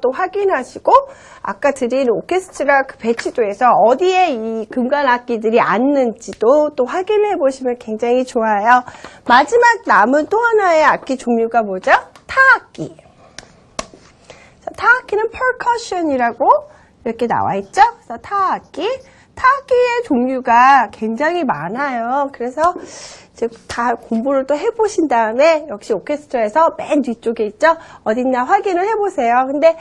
또 확인하시고 아까 드린 오케스트라 그 배치도에서 어디에 이 금관 악기들이 앉는지도 또 확인해 보시면 굉장히 좋아요. 마지막 남은 또 하나의 악기 종류가 뭐죠? 타악기. 자, 타악기는 percussion이라고 이렇게 나와 있죠? 그래서 타악기. 타악기의 종류가 굉장히 많아요. 그래서 이제 다 공부를 또 해보신 다음에 역시 오케스트라에서 맨 뒤쪽에 있죠? 어딨나 확인을 해보세요. 근데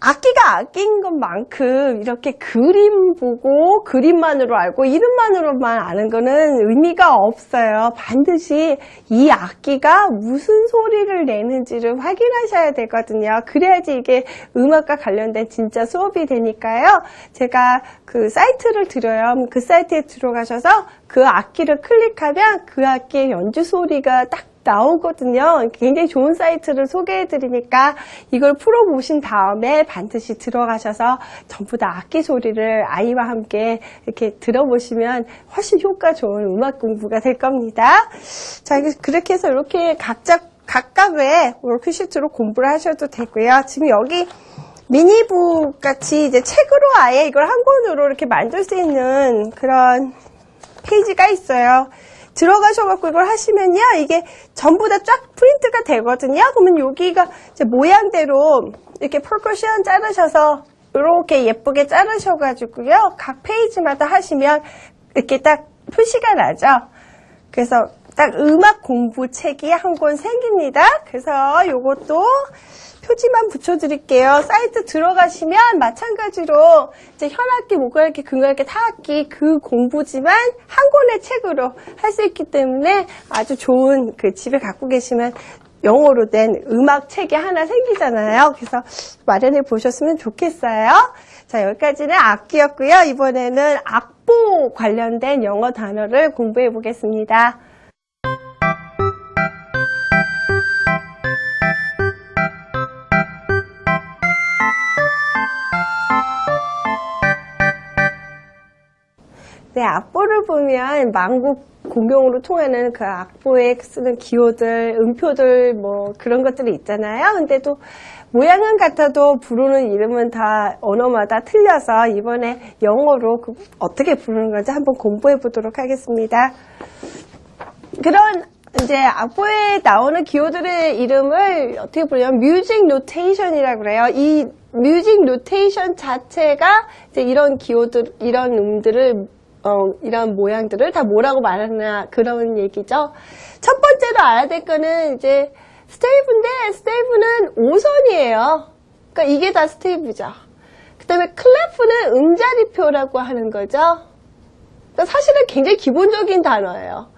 악기가 악기인 것만큼 이렇게 그림 보고 그림만으로 알고 이름만으로만 아는 거는 의미가 없어요. 반드시 이 악기가 무슨 소리를 내는지를 확인하셔야 되거든요. 그래야지 이게 음악과 관련된 진짜 수업이 되니까요. 제가 그 사이트를 드려요. 그 사이트에 들어가셔서 그 악기를 클릭하면 그 악기의 연주 소리가 딱 나오거든요. 굉장히 좋은 사이트를 소개해 드리니까 이걸 풀어보신 다음에 반드시 들어가셔서 전부 다 악기 소리를 아이와 함께 이렇게 들어보시면 훨씬 효과 좋은 음악 공부가 될 겁니다. 자, 그렇게 해서 이렇게 각자 각각의 워크시트로 공부를 하셔도 되고요. 지금 여기 미니북 같이 이제 책으로 아예 이걸 한 권으로 이렇게 만들 수 있는 그런 페이지가 있어요. 들어가셔갖고 이걸 하시면요. 이게 전부 다 쫙 프린트가 되거든요. 그러면 여기가 모양대로 이렇게 펄커션 자르셔서 이렇게 예쁘게 자르셔가지고요. 각 페이지마다 하시면 이렇게 딱 표시가 나죠. 그래서 딱 음악 공부 책이 한 권 생깁니다. 그래서 요것도 표지만 붙여드릴게요. 사이트 들어가시면 마찬가지로 이제 현악기, 목악기, 금악기, 타악기 그 공부지만 한 권의 책으로 할 수 있기 때문에 아주 좋은 그 집에 갖고 계시면 영어로 된 음악 책이 하나 생기잖아요. 그래서 마련해 보셨으면 좋겠어요. 자, 여기까지는 악기였고요. 이번에는 악보 관련된 영어 단어를 공부해 보겠습니다. 네, 악보를 보면 만국 공용으로 통하는 그 악보에 쓰는 기호들, 음표들 뭐 그런 것들이 있잖아요. 근데 또 모양은 같아도 부르는 이름은 다 언어마다 틀려서 이번에 영어로 그 어떻게 부르는 건지 한번 공부해 보도록 하겠습니다. 그런 이제 악보에 나오는 기호들의 이름을 어떻게 부르냐면 뮤직 노테이션이라고 그래요. 이 뮤직 노테이션 자체가 이제 이런 기호들, 이런 음들을 어, 이런 모양들을 다 뭐라고 말하나 그런 얘기죠. 첫 번째로 알아야 될 거는 이제 스테이브인데 스테이브는 5선이에요. 그러니까 이게 다 스테이브죠. 그 다음에 클래프는 음자리표라고 하는 거죠. 그러니까 사실은 굉장히 기본적인 단어예요.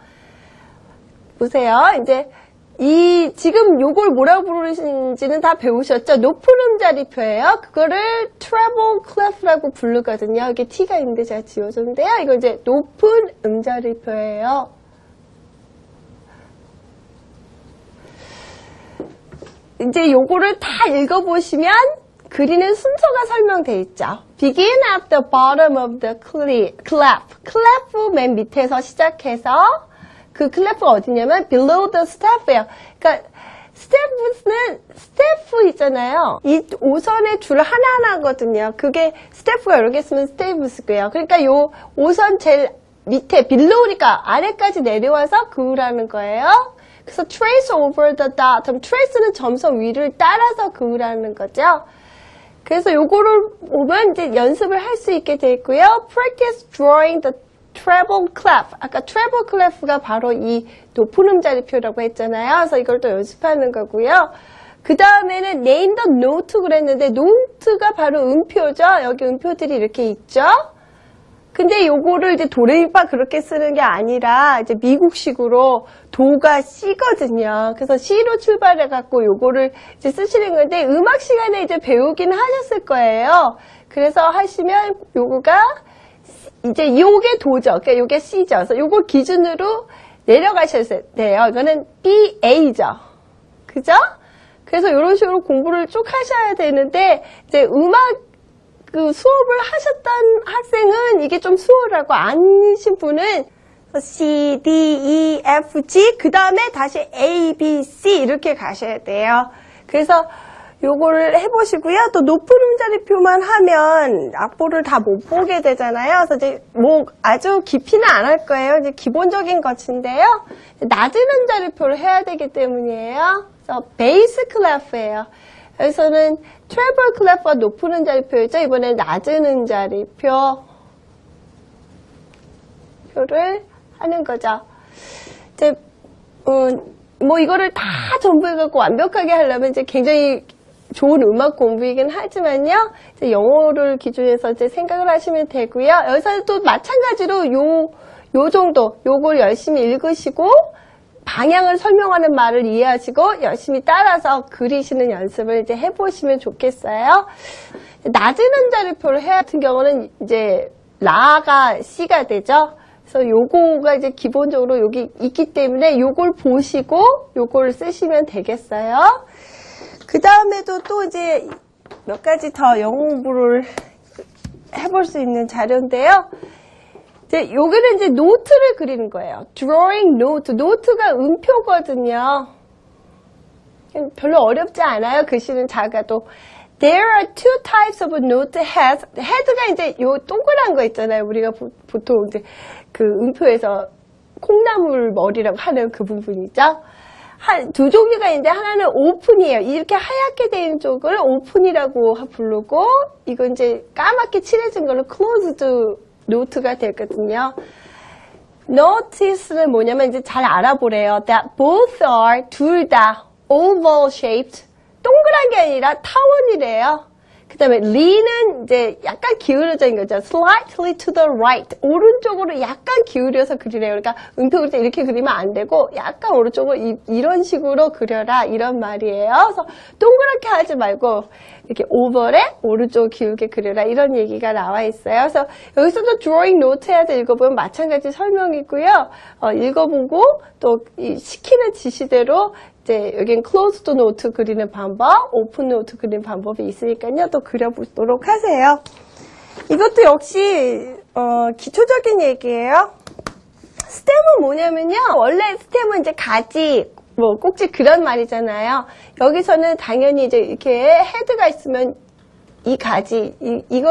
보세요. 이제 이 지금 요걸 뭐라고 부르시는지는 다 배우셨죠? 높은 음자리표예요. 그거를 treble clef라고 부르거든요. 이게 T가 있는데 제가 지워줬는데요. 이거 이제 높은 음자리표예요. 이제 요거를 다 읽어보시면 그리는 순서가 설명되어 있죠. Begin at the bottom of the clef. clef 맨 밑에서 시작해서 그 클래프가 어디냐면 below the staff예요. 그러니까 스태프는 스태프 있잖아요. 이 5선의 줄 하나하나거든요. 그게 스태프가 여러 개 쓰면 스테이브스고요. 그러니까 요 5선 제일 밑에 빌로우니까 아래까지 내려와서 그으라는 거예요. 그래서 trace over the dot. 그럼 trace는 점선 위를 따라서 그으라는 거죠. 그래서 요거를 보면 이제 연습을 할 수 있게 돼 있고요. practice drawing the treble clef. 아까 treble clef가 바로 이 높은 음자리표라고 했잖아요. 그래서 이걸 또 연습하는 거고요. 그 다음에는 name the note 그랬는데 note가 바로 음표죠. 여기 음표들이 이렇게 있죠. 근데 요거를 이제 도레미파 그렇게 쓰는 게 아니라 이제 미국식으로 도가 C거든요. 그래서 C로 출발해 갖고 요거를 이제 쓰시는 건데 음악 시간에 이제 배우긴 하셨을 거예요. 그래서 하시면 요거가 이제 요게 도죠. 그러니까 요게 C죠. 그래서 요거 기준으로 내려가셔야 돼요. 이거는 BA죠. 그죠? 그래서 이런 식으로 공부를 쭉 하셔야 되는데 이제 음악 그 수업을 하셨던 학생은 이게 좀 수월하고 아니신 분은 C, D, E, F, G 그 다음에 다시 A, B, C 이렇게 가셔야 돼요. 그래서 요거를 해보시고요. 또 높은 음자리표만 하면 악보를 다 못 보게 되잖아요. 그래서 이제 뭐 아주 깊이는 안 할 거예요. 이제 기본적인 것인데요. 낮은 음자리표를 해야 되기 때문이에요. 그래서 베이스 클래프예요. 여기서는 트래블 클래프가 높은 음자리표였죠. 이번엔 낮은 음자리표 표를 하는 거죠. 이제 음, 뭐 이거를 다 전부 해갖고 완벽하게 하려면 이제 굉장히 좋은 음악 공부이긴 하지만요. 영어를 기준해서 이제 생각을 하시면 되고요. 여기서 또 마찬가지로 요, 요 정도, 요걸 열심히 읽으시고, 방향을 설명하는 말을 이해하시고, 열심히 따라서 그리시는 연습을 이제 해보시면 좋겠어요. 낮은 음자리표를 해야 같은 경우는 이제 라가 C가 되죠. 그래서 요거가 이제 기본적으로 여기 있기 때문에 요걸 보시고 요걸 쓰시면 되겠어요. 그 다음에도 또 이제 몇 가지 더 영어 공부를 해볼 수 있는 자료인데요. 이제 여기는 이제 노트를 그리는 거예요. drawing note. 노트가 음표거든요. 별로 어렵지 않아요. 글씨는 작아도. There are two types of note heads. head가 이제 요 동그란 거 있잖아요. 우리가 보, 보통 이제 그 음표에서 콩나물 머리라고 하는 그 부분이죠. 한, 두 종류가 있는데 하나는 오픈이에요. 이렇게 하얗게 된 쪽을 오픈이라고 부르고 이건 이제 까맣게 칠해진 걸로 closed 노트가 되거든요. notice는 뭐냐면 이제 잘 알아보래요. that both are 둘 다 oval shaped 동그란 게 아니라 타원이래요. 그 다음에 lean은 이제 약간 기울어져 있는 거죠. slightly to the right. 오른쪽으로 약간 기울여서 그리래요. 그러니까 음표 그릴 때 이렇게 그리면 안 되고 약간 오른쪽으로 이, 런 식으로 그려라. 이런 말이에요. 그래서 동그랗게 하지 말고 이렇게 오버에 오른쪽 기울게 그려라. 이런 얘기가 나와 있어요. 그래서 여기서도 drawing note 해야 돼 읽어보면 마찬가지 설명이고요. 어, 읽어보고 또 시키는 지시대로 이제 여긴 closed note 그리는 방법, open note 그리는 방법이 있으니까요. 또 그려보도록 하세요. 이것도 역시 어, 기초적인 얘기예요. 스템은 뭐냐면요. 원래 스템은 이제 가지, 뭐 꼭지 그런 말이잖아요. 여기서는 당연히 이제 이렇게 헤드가 있으면 이 가지, 이, 이걸